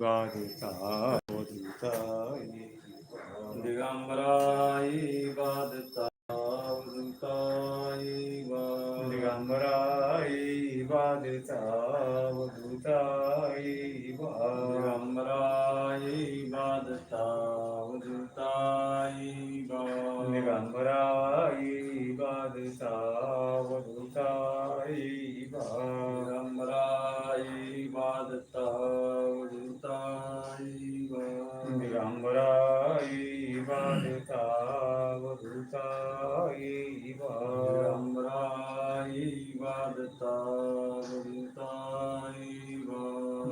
누가 진짜 어 진짜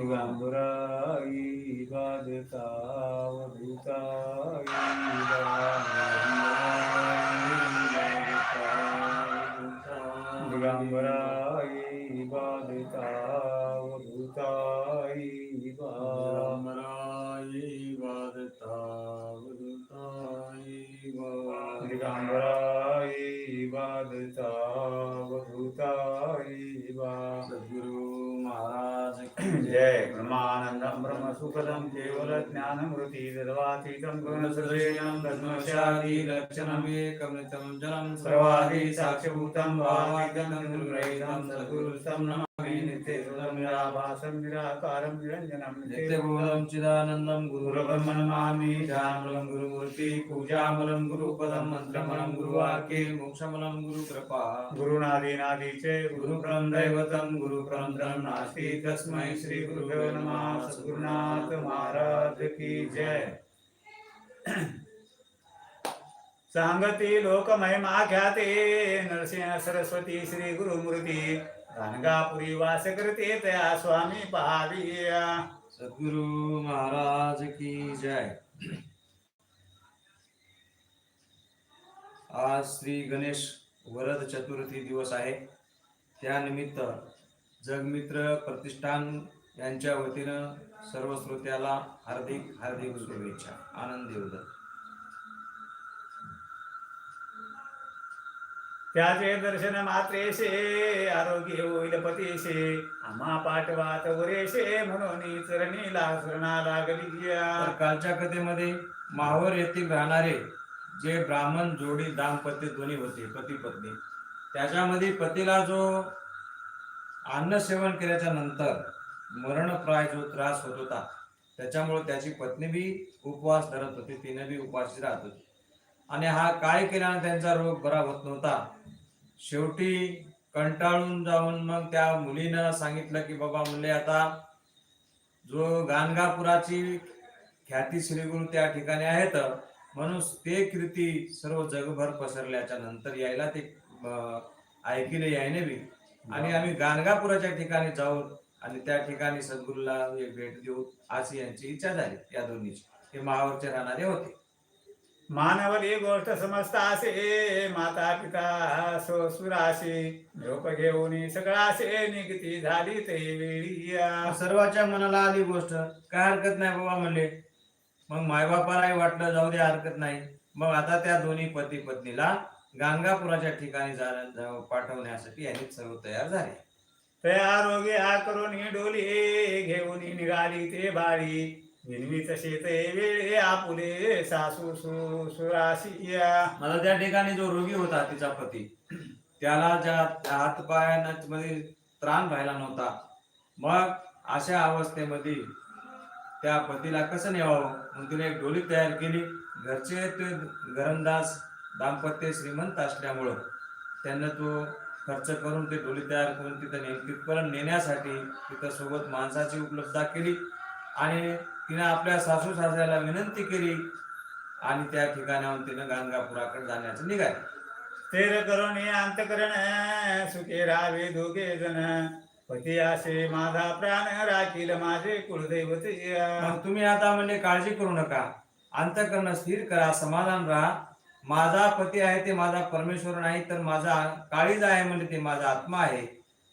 दिगंबराई बाधिता भूता पदं केवल ज्ञानमृति तद्वातीतं गुणसदृशं तद्मशादी लक्षणमेकमृतं जनं सर्वादि साक्षभूतं निराभासं निराकारं निरञ्जनं नित्यगुणं चिदानन्दं गुरुब्रह्म नमामि गुरुब्रह्मणमामि ध्यानमलं गुरुमूर्ति पूजामलं गुरुपदं मन्त्रमलं गुरुवाक्ये मोक्षमलं गुरुकृपा गुरुनादीनादीचे गुरुपरं दैवतं गुरुपरं नास्ति तस्मै श्री गुरुभ्यो नमः सद्गुरुनाथ महाराज की जय सांगती लोक महिमा ख्याते नरसिंह सरस्वती श्री गुरुमूर्ती गाणगापुरी वास करते तया स्वामी पहाविया सद्गुरु महाराज की जय। आज श्री गणेश वरद चतुर्थी दिवस आहे. त्यानिमित्त जगमित्र प्रतिष्ठान यांच्या वतीनं सर्व श्रोत्याला हार्दिक हार्दिक शुभेच्छा. आनंदी देवदत्त त्याचे दर्शन मात्रेशे आरोग्य होईल पतीशे. आम्हा पाठवात वरेशे म्हणून चरणी लासरणा लागली कालच्या कथेमध्ये माहूर येथील राहणारे जे ब्राह्मण जोडी दाम्पत्य दोन्ही होते पती पत्नी. त्याच्यामध्ये पतीला जो अन्न सेवन केल्याच्यानंतर मरणप्राय जो त्रास होत होता त्याच्यामुळे त्याची पत्नी बी उपवास धरत होती तिने बी उपवासी राहत होती. आणि हा काय केल्यानं त्यांचा रोग बरा होत नव्हता? शेवटी कंटाळून जाऊन मग त्या मुलीनं सांगितलं की बाबा मुले आता जो गाणगापुराची ख्याती श्रीगुरु त्या ठिकाणी आहेत म्हणून ते कीर्ती सर्व जगभर पसरल्याच्या नंतर यायला ते ऐकिले यायने बी. आणि आम्ही गाणगापुराच्या ठिकाणी जाऊन आणि त्या ठिकाणी सद्गुरूला भेट देऊ अशी यांची इच्छा झाली या दोन्हीची. ते महावरचे राहणारे होते. मानवली गोष्ट समजतासे माता पिता सुराशी. झोप घेऊन सगळासे निगती झाली ते वेळी. सर्वाच्या मनाला आली गोष्ट. काय हरकत नाही बाबा म्हणले. मग मायबापालाही वाटलं जाऊ दे हरकत नाही. मग आता त्या दोन्ही पती पत्नीला गाणगापुराच्या ठिकाणी पाठवण्यासाठी यांनी सर्व तयार झाले. तयार रोगी हा करून डोली घेऊन निघाली ते बाळी. विनवीत शेत वेळे आपुले सासू सु सुराशी मला त्या ठिकाणी जो रोगी होता तिचा पती त्याला ज्या हातपायामध्ये त्राण राहिला नव्हता. मग अशा अवस्थेमध्ये त्या पतीला कसं न्यावं मग तिने एक डोली तयार केली. घरचे ते घरंदाज दाम्पत्य श्रीमंत असल्यामुळं त्यांना तो खर्च करून ते डोली तयार करून तिथं ने तिथपर्यंत नेण्यासाठी तिथं सोबत माणसाची उपलब्धता केली. आणि तिनं आपल्या सासू सासऱ्याला विनंती केली आणि त्या ठिकाणाहून तिनं गाणगापुराकडे जाण्याचं निघाले. स्थिर करून अंतकरण सुखे राहावे दोघे जण. पती असे माझा प्राण राखील माझे कुलदैवत तुम्ही आता म्हणजे काळजी करू नका. अंतकरण स्थिर करा समाधान राहा. माझा पती आहे ते माझा परमेश्वर नाही तर माझा काळीज आहे म्हणजे ते माझा आत्मा आहे.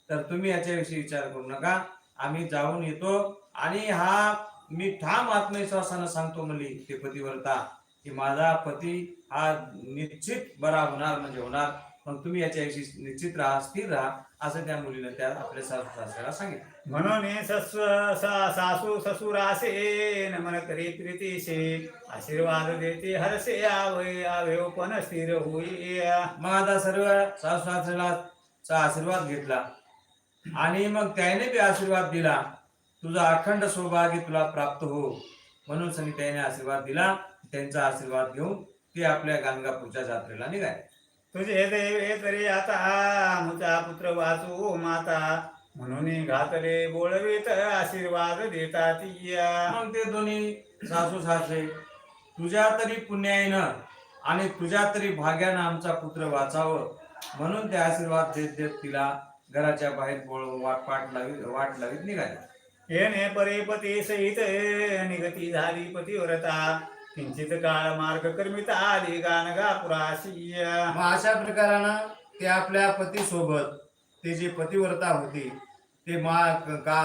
तर तुम्ही याच्याविषयी विचार करू नका. आम्ही जाऊन येतो. आणि हा मी ठाम आत्मविश्वासानं सांगतो म्हणली ते पतिव्रता की माझा पती हा निश्चित बरा होणार म्हणजे होणार. मग तुम्ही याच्याविषयी निश्चित राहा स्थिर राहा असं त्या मुलीनं त्या आपल्या सासू सासऱ्याला सांगितलं. म्हणून सस्व सा- सासू ससुरासे नमन करी प्रीतीशे आशीर्वाद देते हरसे आवे आवे पण स्थिर होई. मग आता सर्व सासू सासऱ्याला आशीर्वाद घेतला. आणि मग त्याने बी आशीर्वाद दिला. तुझा अखंड सौभाग्य तुला प्राप्त हो. म्हणून संगी त्याने आशीर्वाद दिला. त्यांचा आशीर्वाद घेऊन ते आपल्या गाणगापूरच्या जत्रेला निघाले. तुझे देवे तरी आता मुचा पुत्र वाचू माता. म्हणून घातले बोळवीत आशीर्वाद देतात मग ते दोन्ही सासू सासरे तुझ्या तरी पुण्याईनं आणि तुझ्या तरी भाग्यानं आमचा पुत्र वाचावं. म्हणून ते आशीर्वाद देत देत तिला घराच्या बाहेर बोळ- वाट लावीत वाट लावीत निघाले. येणे परेपती सहित निगती झाली पतिव्रता. किंचित काळ मार्ग कर्मिता आली गाणगापुराशी मग अशा प्रकारानं ते आपल्या पती सोबत ते जे पतिव्रता होती ते मा का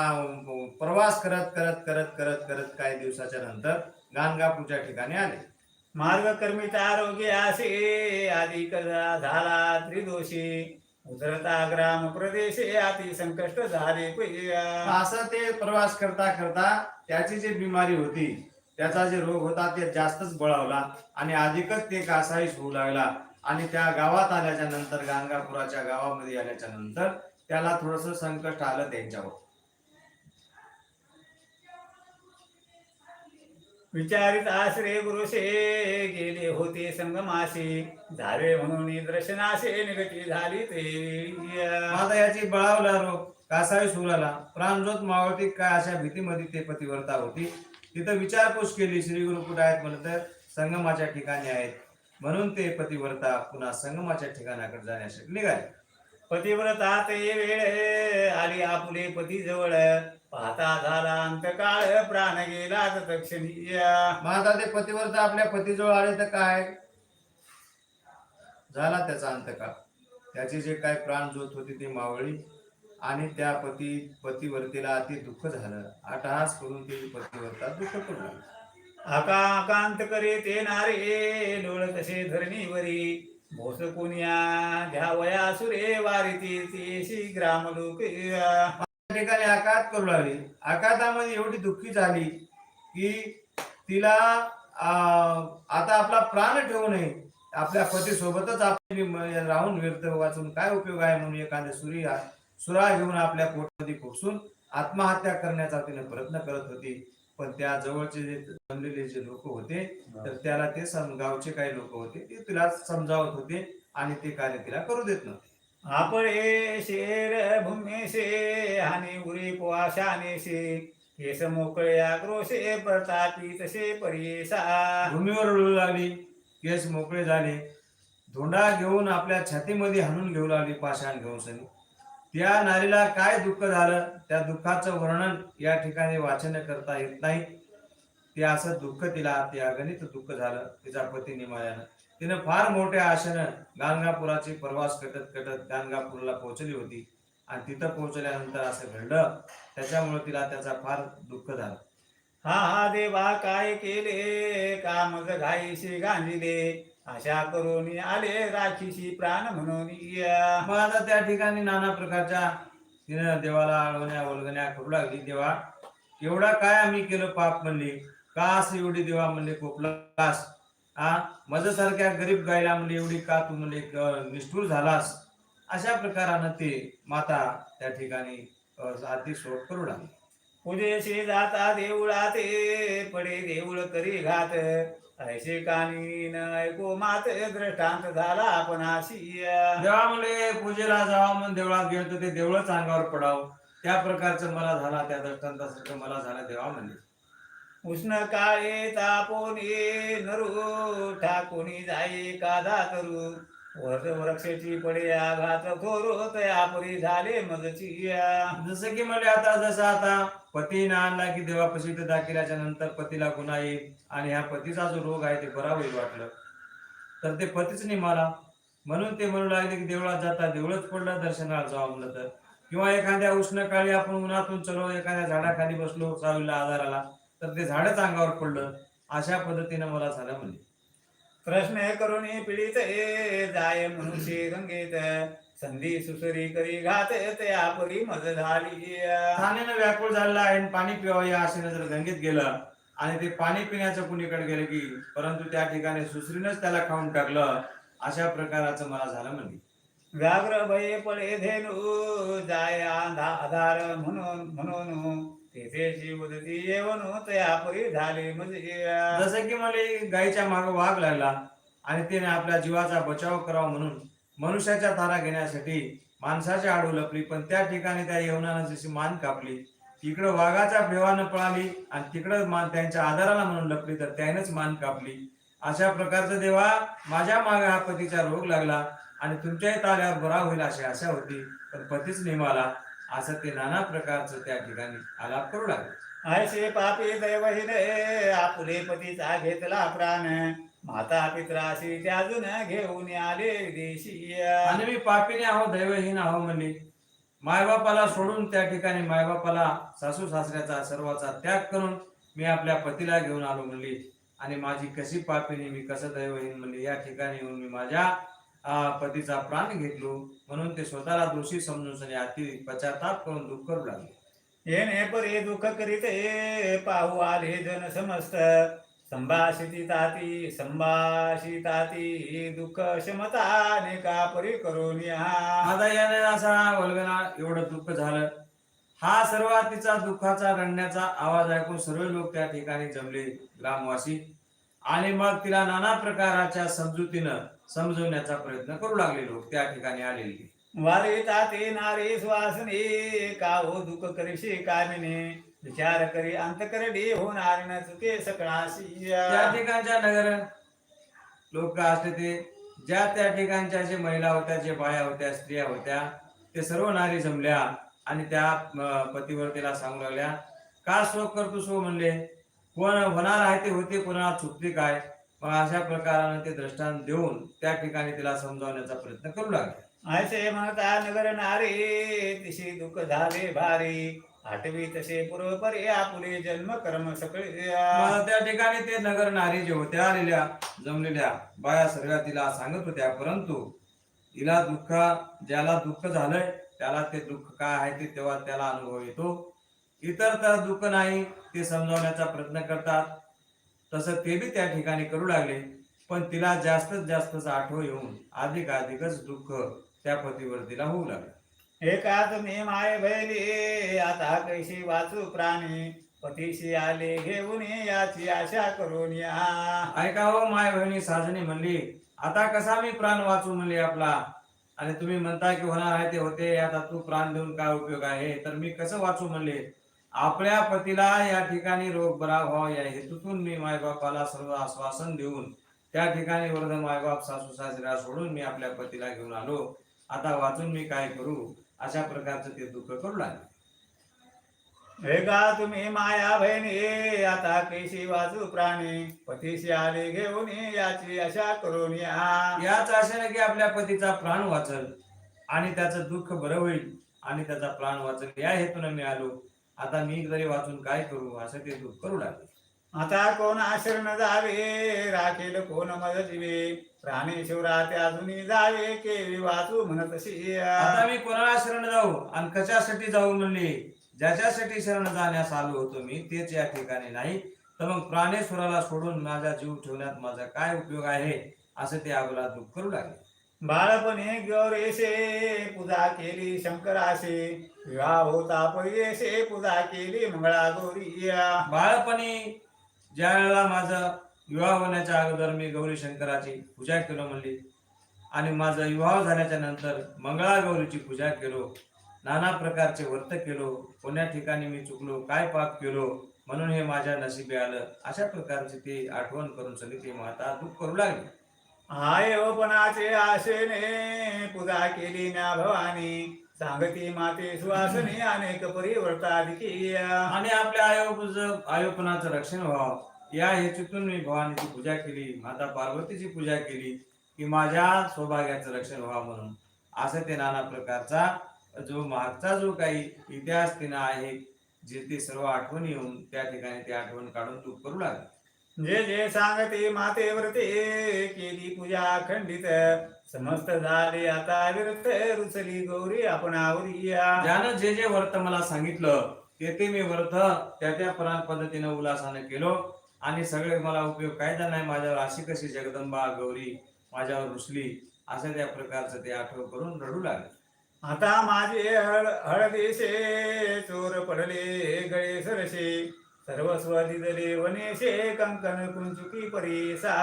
प्रवास करत करत करत करत करत काही दिवसाच्या नंतर गाणगापूरच्या ठिकाणी आले. मार्ग कर्मिता आरोग्य असे आदी कदा झाला त्रिदोषी. उतरता ग्राम प्रदेशे अति संकष्ट झाले पैया असं ते प्रवास करता करता त्याची जी बिमारी होती त्याचा जे रोग होता ते जास्तच बळावला आणि अधिकच ते कासाईस होऊ लागला. आणि त्या गावात आल्याच्यानंतर गाणगापुराच्या गावामध्ये आल्याच्यानंतर त्याला थोडस संकट आलं त्यांच्यावर. विचारित आश्रय गुरुसे गेले होते संगमासे झाले म्हणून दर्शनासे निगती झाली ते. आता याची बळावला रोग कासावी सुराला लागला प्राणज्योत मावळती काय अशा भीतीमध्ये ते पतिव्रता होती? तिथं विचारपूस केली श्री गुरु कुठे आहेत म्हणलं तर संगमाच्या ठिकाणी आहेत. म्हणून ते पतिव्रता पुन्हा संगमाच्या ठिकाणाकडे जाण्यासाठी निघाले. पतिव्रता ते वेळ आली आपुले पती जवळ पाहता झाला अंतकाळ प्राण गेला तक्षणी. मग आता ते पतिव्रता आपल्या पतीजवळ आले तर काय? झाला त्याचा अंतकाळ. त्याची जे काय प्राण ज्योत होती ती मावळी आणि त्या पती पतिव्रतेला अति दुःख झालं. अटहास करून ती पतिव्रता दुःख करू आकांत करे ते नारे लोळ तसे धरणीवरी? भोस कोणिया घ्यावया सुरे वारी ग्राम लोक ठिकाणी आकात करू लागली. आकातामध्ये एवढी दुःखी झाली की तिला आता आपला प्राण ठेवू नये. आपल्या पती सोबतच आपली राहून व्यर्थ वाचून काय उपयोग आहे म्हणून एखाद्या सुरी सुरा घेऊन आपल्या पोटामध्ये खुपसून आत्महत्या करण्याचा तिने प्रयत्न करत होती. पण त्या जवळचे जे जमलेले जे लोक होते तर त्याला ते सम गावचे काही लोक होते ते तिला समजावत होते आणि ते कार्य तिला करू देत नव्हते. आपळे शेर भूमेशे हानी उरी पोआशानेशे केस मोकळे आक्रोशे प्रतापी तसे परिसा. भूमीवर रुळू लागली केस मोकळे झाले धोंडा घेऊन आपल्या छातीमध्ये हाणून घेऊ लागली पाषाण घेऊन सनी त्या नारीला काय दुःख झालं त्या दुःखाचं वर्णन या ठिकाणी वाचन करता येत नाही. ते असं दुःख तिला ते अगणित दुःख झालं तिचा पती निमाल्यानं तिनं फार मोठ्या आशेनं गाणगापुराची प्रवास कटत कटत गाणगापूरला पोहोचली होती. आणि तिथं पोहोचल्यानंतर असं घडलं त्याच्यामुळे तिला त्याचा फार दुःख झालं. हा हा देवा काय केले कामज घाईशी गांजिले? अशा करून आले राखीशी प्राण म्हणून मग आता त्या ठिकाणी नाना प्रकारच्या तिनं देवाला आळवण्या वल्गण्या करू लागली. देवा एवढा काय आम्ही केलं पाप म्हणले? का असं एवढी देवा म्हणले कोपलास हा माझ्यासारख्या गरीब गायला म्हणले एवढी का तू म्हणले निष्ठूर झालास? अशा प्रकारानं ते माता त्या ठिकाणी आर्थिक शोक करू लागली. पूजेशी जाता देऊळाते पडे देऊळ करी घात. ऐसे कानी न ऐको मात दृष्टांत झाला आपण देवा म्हणले पूजेला जावा म्हणून देवळात गेलो तर ते देवळच अंगावर पडावं. त्या प्रकारचं मला झाला त्या दृष्टांतासारखं मला झालं देवा म्हणले उष्ण काळे तापोने नरू ठाकुनी जाई काधा करू. वर्ष वृक्षाची पडे आघात थोरो तयापरी झाले मगची जसं की म्हणजे आता जसं आता पतीनं आणला की देवापाशी ते दाखिल्याच्या नंतर पतीला गुन्हा येईल आणि ह्या पतीचा जो रोग आहे ते बरा होईल वाटलं. तर ते पतीच नाही मला. म्हणून ते म्हणू लागले की देवळात जाता देवळच पडलं दर्शनाला जावं म्हणलं तर. किंवा एखाद्या उष्ण काळी आपण उन्हातून चलो एखाद्या झाडाखाली बसलो चालूला आजाराला तर ते झाडच अंगावर पडलं. अशा पद्धतीनं मला झालं म्हणजे प्रश्न करून पीडित ए जाय मनुष्य गंगेत. संधी सुसरी करी घात ते आपली मज झाली. ठाण्यानं व्याकुळ झालेला आहे आणि पाणी पिवावं या आशेनं जर गंगेत गेलं आणि ते पाणी पिण्याचं कुणीकडे गेलं की परंतु त्या ठिकाणी सुसरीनच त्याला खाऊन टाकलं अशा प्रकाराचं मला झालं म्हणजे व्याघ्र भये पळे धेनु जाय आधा- आधार म्हणून म्हणून तेथे उदती येऊन ते आपली झाले म्हणजे जसं की मला गायीच्या माग वाघ लागला आणि त्याने आपल्या जीवाचा बचाव करावा म्हणून मनुष्याच्या तारा घेण्यासाठी माणसाच्या आडू लपली पण त्या ठिकाणी त्या यवनानं जशी मान कापली तिकडं वाघाच्या भेवानं पळाली आणि तिकडं मान त्यांच्या आधाराला म्हणून लपली तर त्यानेच मान कापली. अशा प्रकारचं देवा माझ्या मागे हा पतीचा रोग लागला आणि तुमच्याही ताल्यावर बरा होईल अशी आशा होती. पण पतीच निमाला असं ते नाना प्रकारचं त्या ठिकाणी आलाप करू लागले. ऐसे पापी दैवहीने आपुले पतीचा घेतला प्राण. माता पित्राशी त्याजून घेऊन आले देशी. आणि मी पापीने आहो दैवहीन आहो म्हणले. मायबापाला सोडून त्या ठिकाणी मायबापाला सासू सासऱ्याचा सर्वाचा त्याग करून मी आपल्या पतीला घेऊन आलो म्हणली. आणि माझी कशी पापिनी मी कसं दैवहीन म्हणले? या ठिकाणी येऊन मी माझ्या पतीचा प्राण घेतलो म्हणून ते स्वतःला दोषी समजून अति पश्चाताप करून दुःख करू लागले. येणे परे दुःख करीते पाहू आले जन समस्त. संभाषिती ताती संभाषिताती दुःख क्षमता का परी करून आता याने असा वल्गना एवढं दुःख झालं. हा सर्व तिचा दुःखाचा रडण्याचा आवाज ऐकून सर्व लोक त्या ठिकाणी जमले ग्रामवासी. आणि मग तिला नाना प्रकाराच्या समजुतीनं समजवण्याचा प्रयत्न करू लागले लोक त्या ठिकाणी आलेले वारे ताते नारे श्वासने काहो दुःख करीशी कामिने विचार करी अंत करडी होणार न चुके सकळाशी. त्या ठिकाणच्या नगर लोक असले ते ज्या त्या ठिकाणच्या जे महिला होत्या जे बाया होत्या स्त्रिया होत्या ते सर्व नारी जमल्या आणि त्या पतिव्रतेला सांगू लागल्या का शोक करतो सो म्हणले कोण होणार आहे ते होते कोणाला चुकते काय? मग अशा प्रकाराने ते दृष्टांत देऊन त्या ठिकाणी तिला समजावण्याचा प्रयत्न करू लागले. ऐसे म्हणता नगर नारे तिशी दुःख झाले भारी. आठवी तसे पूर्व परे आपुले जन्म कर्म सकळे त्या ठिकाणी ते नगर नारी जे होत्या आलेल्या जमलेल्या बाया सर्व तिला सांगत होत्या परंतु तिला दुःख ज्याला दुःख झालंय त्याला ते दुःख काय आहे ते तेव्हा त्याला अनुभव येतो. इतर तर दुःख नाही ते समजावण्याचा प्रयत्न करतात. तसं ते बी त्या ठिकाणी करू लागले. पण तिला जास्तच जास्तच आठव येऊन अधिक अधिकच दुःख त्या पतीवर तिला होऊ लागलं. एका तुम्ही माय बहिणी? आता कैशी वाचू प्राणी? पतीशी आले घेऊन याची आशा करून या. ऐका हो माय बहिणी साजणी म्हणली आता कसा मी प्राण वाचू म्हणली आपला? आणि तुम्ही म्हणता की होणार आहे ते होते आता तू प्राण देऊन काय उपयोग आहे? तर मी कसं वाचू म्हणले? आपल्या पतीला या ठिकाणी रोग बरा व्हावा या हेतूतून मी मायबापाला सर्व आश्वासन देऊन त्या ठिकाणी वृद्ध मायबाप सासू सासऱ्या सोडून मी आपल्या पतीला घेऊन आलो. आता वाचून मी काय करू? अशा प्रकारचं ते दुःख करू लागले. एका तुम्ही माया बहिणी? आता कैशी वाचू प्राणी? पतीशी आले घेऊन याची आशा करून याच आशेने की आपल्या पतीचा प्राण वाचल आणि त्याचं दुःख बरं होईल आणि त्याचा प्राण वाचल या हेतून मी आलो. आता मी जरी वाचून काय करू? असं ते दुःख करू लागले. आता कोण आश्रम जावे? राखेल कोण मज जीवे? प्राणी शिवराते अजूनही जावे केवी वाचू म्हणत आता मी कोणाला शरण जाऊ? आणि कशासाठी जाऊ म्हणले? ज्याच्यासाठी शरण जाण्यास आलो होतो मी तेच या ठिकाणी नाही. तर मग प्राणेश्वराला सोडून माझा जीव ठेवण्यात माझा काय उपयोग आहे? असं ते अगोला दुःख करू लागले. बाळपणे गौरेशे पूजा केली शंकरासे विवाह होता पैसे पूजा केली मंगळा गौरी बाळपणी ज्या वेळेला माझा विवाह होण्याच्या अगोदर मी गौरी शंकराची पूजा केलो म्हणली आणि माझा विवाह झाल्याच्यानंतर मंगळा गौरीची पूजा केलो नाना प्रकारचे व्रत केलो कोण्या ठिकाणी मी चुकलो काय पाप केलो म्हणून हे माझ्या नशिबी आलं अशा प्रकारची ती आठवण करून सगळी ती माता दुःख करू लागली. आयोपणाचे हो आशेने पूजा केली ना भवानी. सांगती माते सुवासनी अनेक परिवर्ताधिकी आणि आपल्या आयोग आयोपनाचं रक्षण व्हावं. या हेतूतून मी भवानीची पूजा केली माता पार्वतीची पूजा केली की माझ्या सौभाग्याचं रक्षण व्हावं म्हणून. असं ते नाना प्रकारचा जो मागचा जो काही इतिहास तिनं आहे जे ते सर्व आठवण येऊन त्या ठिकाणी ते आठवण काढून तू करू लागली. जे जे सांगते माते व्रते केली पूजा खंडित. समस्त झाले आता विरक्त रुचली गौरी आपणावरी या ज्यानं जे जे व्रत मला सांगितलं ते ते मी व्रत त्या त्या परा- पद्धतीनं उल्हासाने केलो. आणि सगळे मला उपयोग काय झाला नाही माझ्यावर अशी कशी जगदंबा गौरी माझ्यावर रुसली असं त्या प्रकारचं ते आठवण करून रडू लागले. आता माझे हळ हळदेशे चोर पडले गळे सरसे. सर्वस्व दिदले वनेशे कंकन कुंचुकी परीसा.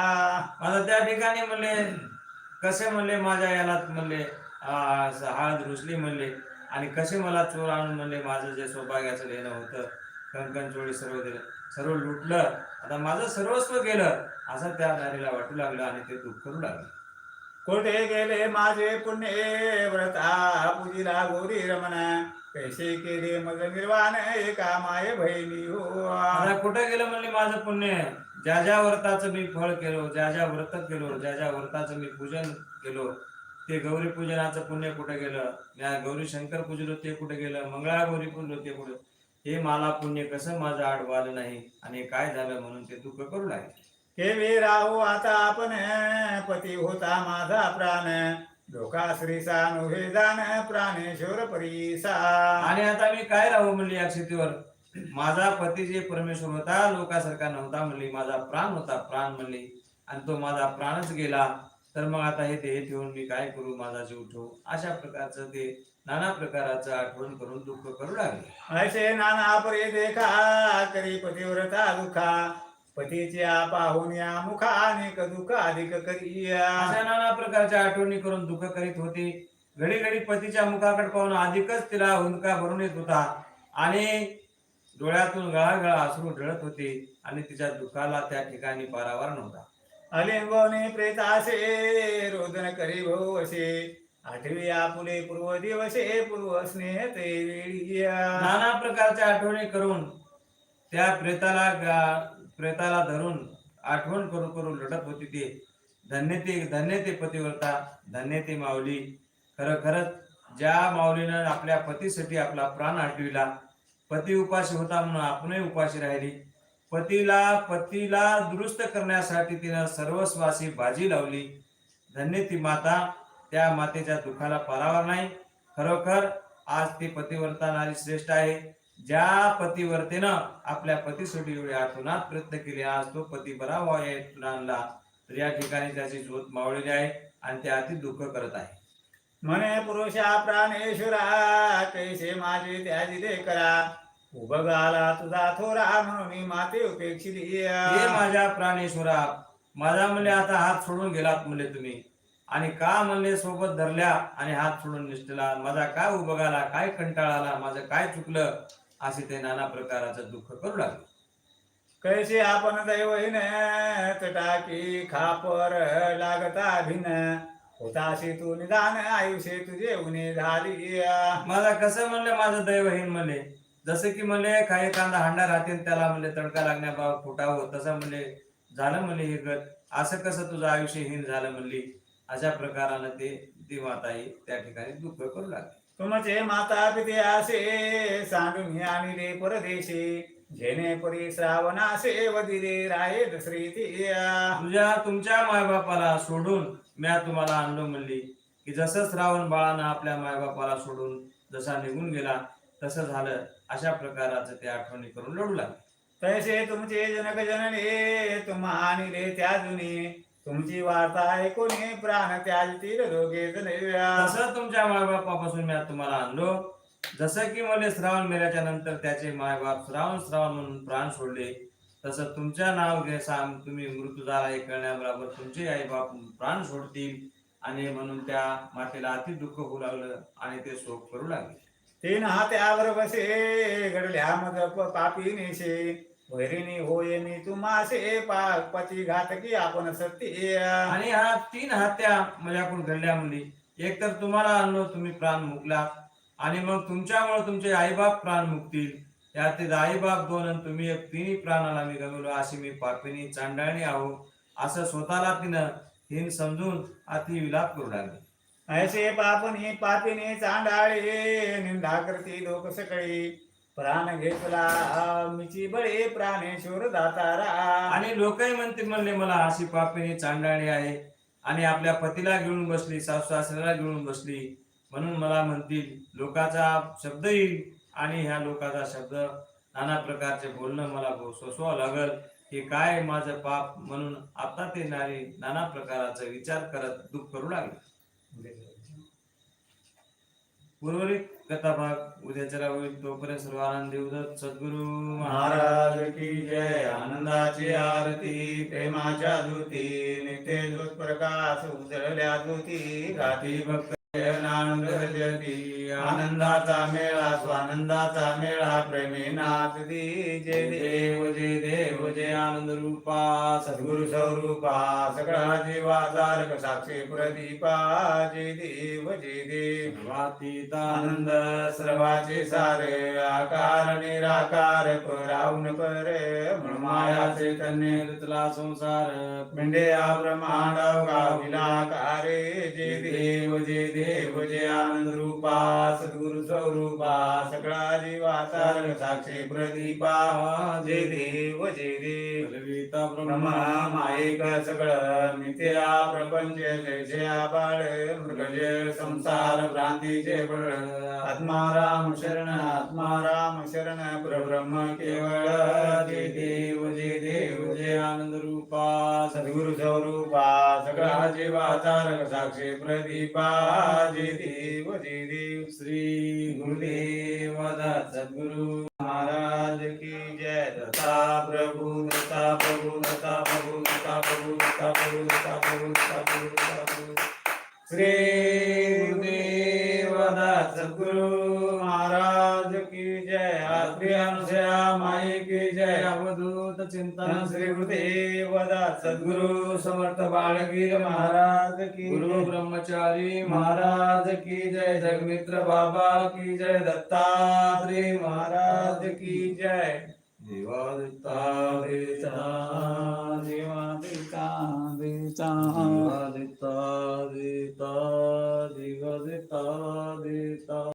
माझा त्या ठिकाणी म्हणले कसे म्हणले माझ्या याला म्हणले आ, हळद रुसली म्हणले आणि कसे मला चोर आणून म्हणले माझं जे सौभाग्याचं लेणं होतं कंकण चोळी सर्व दिलं. सर्व लुटलं. आता माझं सर्वस्व गेलं. असं त्या नारीला वाटू लागलं आणि ते दुःख करू लागलं. कोठे गेले माझे पुण्य व्रता? पूजिला गौरी रमण. कैसे केले मग निर्वाण? एका माये बहिणी हो. आता कुठं गेलं म्हणले माझं पुण्य? ज्या ज्या व्रताचं मी फळ केलो ज्या ज्या व्रत केलो ज्या ज्या व्रताचं मी पूजन केलो ते गौरी पूजनाचं पुण्य कुठे गेलं? या गौरी शंकर पूजलो ते कुठे गेलं? मंगळा गौरी पूजलो ते कुठे? हे मला पुण्य कसं माझं आडवालं नाही? आणि काय झालं म्हणून ते दुःख करू लागले? केवे राहू आता आपण. पती होता माझा प्राण. डोका श्रीसा नव्हे जाण प्राणेश्वर परीसा. आणि आता मी काय राहू म्हणली या स्थितीवर माझा पती जे परमेश्वर होता लोकासारखा नव्हता म्हणली. माझा प्राण होता प्राण म्हणली. आणि तो माझा प्राणच गेला. तर मग आता हे देह ठेवून मी काय करू? माझा जीव ठेवू? अशा प्रकारचं ते नाना प्रकाराचं आठवण करून दुःख करू लागले. असे नाना परे देखा करी पतिव्रता दुखा. पतीचे पाहून या मुखा अनेक दुःख अधिक करिया. अशा नाना प्रकारच्या आठवणी करून दुःख करीत होती. घडी घडी पतीच्या मुखाकडे पाहून अधिकच तिला हुंदका भरून येत होता. आणि डोळ्यातून गळागळा अश्रू ढळत होते आणि तिच्या दुःखाला त्या ठिकाणी पारावार नव्हता. अलिंगोने प्रेतासे रोदन करी भाऊ असे आठवी आपुले पूर्व दिवसे पूर्व स्नेह ते वेळी नाना प्रकारच्या आठवणी करून त्या प्रेताला प्रेताला धरून आठवण करू करू लढत होती ते. धन्य ते धन्य ते पतिव्रता धन्य ते माऊली. खरं खरंच ज्या माऊलीनं आपल्या पतीसाठी आपला प्राण आठविला पती उपाशी होता म्हणून आपणही उपाशी राहिली. पतीला पतीला दुरुस्त करण्यासाठी तिनं सर्वस्वासी बाजी लावली. धन्य ती माता त्या मातेच्या दुःखाला पारावर नाही. खरोखर आज ती पतिव्रता नारी श्रेष्ठ आहे. ज्या पतिव्रतेनं आपल्या पतीसाठी एवढे आठवणात प्रयत्न केले आज तो पती बरा व्हावा या आणला. तर या ठिकाणी त्याची झोत मावळलेली आहे आणि ते अति दुःख करत आहे. म्हणे पुरुषा प्राणेश्वरा कैसे माझे त्याजिले करा. उभगाला तुझा थोरा म्हणून मी माते उपेक्षिली हे माझ्या प्राणेश्वरा माझा म्हणले आता हात सोडून गेलात म्हणले तुम्ही. आणि का म्हणले सोबत धरल्या आणि हात सोडून निष्ठला माझा काय उभगाला काय कंटाळा आला माझं काय चुकलं? असे ते नाना प्रकाराचं दुःख करू लागले. कैसे आपण दैवहीन तटाकी खापर लागता भिन. होताशी तू निदान आयुष्य तुझे उणे झाली माझा कसं म्हणले माझं दैवहीन म्हणले? जसं की म्हणले काही कांदा हांडा राहतील त्याला म्हणले तडका लागण्याबाबत फुटावं तसं म्हणले झालं म्हणले हे गत. असं कसं तुझं आयुष्य हीन झालं म्हणली? अशा प्रकारानं ते ती माता ही त्या ठिकाणी दुःख करू लागली. तुमचे माता पिते असे सांडून आणि रे परदेशी. झेने परी श्रावणासे वदिले राये दसरी तुझ्या तुमच्या मायबापाला सोडून म्या तुम्हाला आणलो म्हणली की जसं श्रावण बाळानं आपल्या मायबापाला सोडून जसा निघून गेला तसं झालं. अशा प्रकाराचं ते आठवणी करून लढू लागले. तैसे तुमचे जनक जनने तुम्हा आणले त्या जुनी. तुमची वार्ता ऐकून प्राण त्याजतील दोघे जण तसं तुमच्या मायबापापासून मी तुम्हाला आणलो. जसं की मला श्रावण मेल्याच्या नंतर त्याचे मायबाप श्रावण श्रावण म्हणून प्राण सोडले तसं तुमच्या नाव घे सांग तुम्ही मृत्यू झाला हे कळण्याबरोबर तुमचे आई बाप प्राण सोडतील आणि म्हणून त्या मातेला अति दुःख होऊ लागलं आणि ते शोक करू लागले. तीन हात्यावर बसे घडल्या मग पापी नेशे वैरिणी होय मी तुम्हासे पती घातकी आपण सत्य आणि हा तीन हत्या माझ्याकडून घडल्या म्हणली एक तर तुम्हाला आणलो तुम्ही प्राण मुकला आणि मग तुमच्यामुळे तुमचे आईबाप प्राण मुकतील. त्यातील आईबाप दोन आणि तुम्ही एक तिन्ही प्राणाला मी गमवलो अशी मी पापिनी चांडाळणी आहो असं स्वतःला तिनं हिन समजून अति विलाप करू लागली. ऐसे पापनी पापिनी चांडाळे निंदा करती लोक सकळी. प्राण घेतला मिची बळे प्राणेश्वर दातारा. आणि लोकही म्हणते म्हणले मला अशी पापिनी चांडाळी आहे. आणि आपल्या पतीला घेऊन बसली सासू सासऱ्याला घेऊन बसली. म्हणून मला म्हणतील लोकाचा शब्द येईल. आणि ह्या लोकाचा शब्द नाना प्रकारचे बोलणं मला सोसवावं लागल. की काय माझं पाप म्हणून आता ते नारी नाना प्रकाराचा विचार करत दुःख करू लागले. उर्वरित कथा भाग उद्याच्याला होईल तोपर्यंत सर्व आनंदी उदत सद्गुरु महाराज की जय. आनंदाची आरती प्रेमाच्या ज्योती नित्य ज्योत प्रकाश उजळल्या ज्योती गाती भक्त आनंदाचा मेळा स्वानंदाचा मेळा प्रेमीनाथ दी जय देव जय देव जय आनंद रूपा सद्गुरु स्वरूपा सगळा जीवाधारक साक्षी प्रदीपा जय देव जय देव. आनंद सर्वाचे सारे आकार निराकार पराऊन पर माया चैतन्य ऋतला संसार पिंडे ब्रह्मांड विलाकारे जय देव जय देव आनंद रूपा सद्गुरु स्वरूपा सगळा जीवाचा साक्षी प्रदीपा. जय देव जय देव. ब्रह्मा. मायेक सगळं मिथ्या प्रपंच जय बाळ मृगजय संसार भ्रांतीचे बळ. आत्मा राम शरण आत्मा राम शरण परब्रह्म केवळ. जय देव जय देव जय आनंद रूपा. सद्गुरु स्वरूपा सगळा जीवाचा साक्षी प्रदीपा. जय देव जय देव श्री गुरुदेव सद्गुरु महाराज की जय। दत्ता प्रभु दत्ता प्रभु दत्ता प्रभु दत्ता प्रभु दत्ता प्रभु दत्ता प्रभु दत्ता प्रभु दत्ता प्रभु। श्री गुरुदेव सद्गुरु महाराज की जय। श्री अनुसया माई चिंतन श्री गुरुदेव सद्गुरु समर्थ बाळगीर महाराज की गुरु. ब्रह्मचारी महाराज की जय. जगमित्र बाबा की जय. दत्तात्रेय महाराज की जय. देवादिता देता देवा देता देता देता देता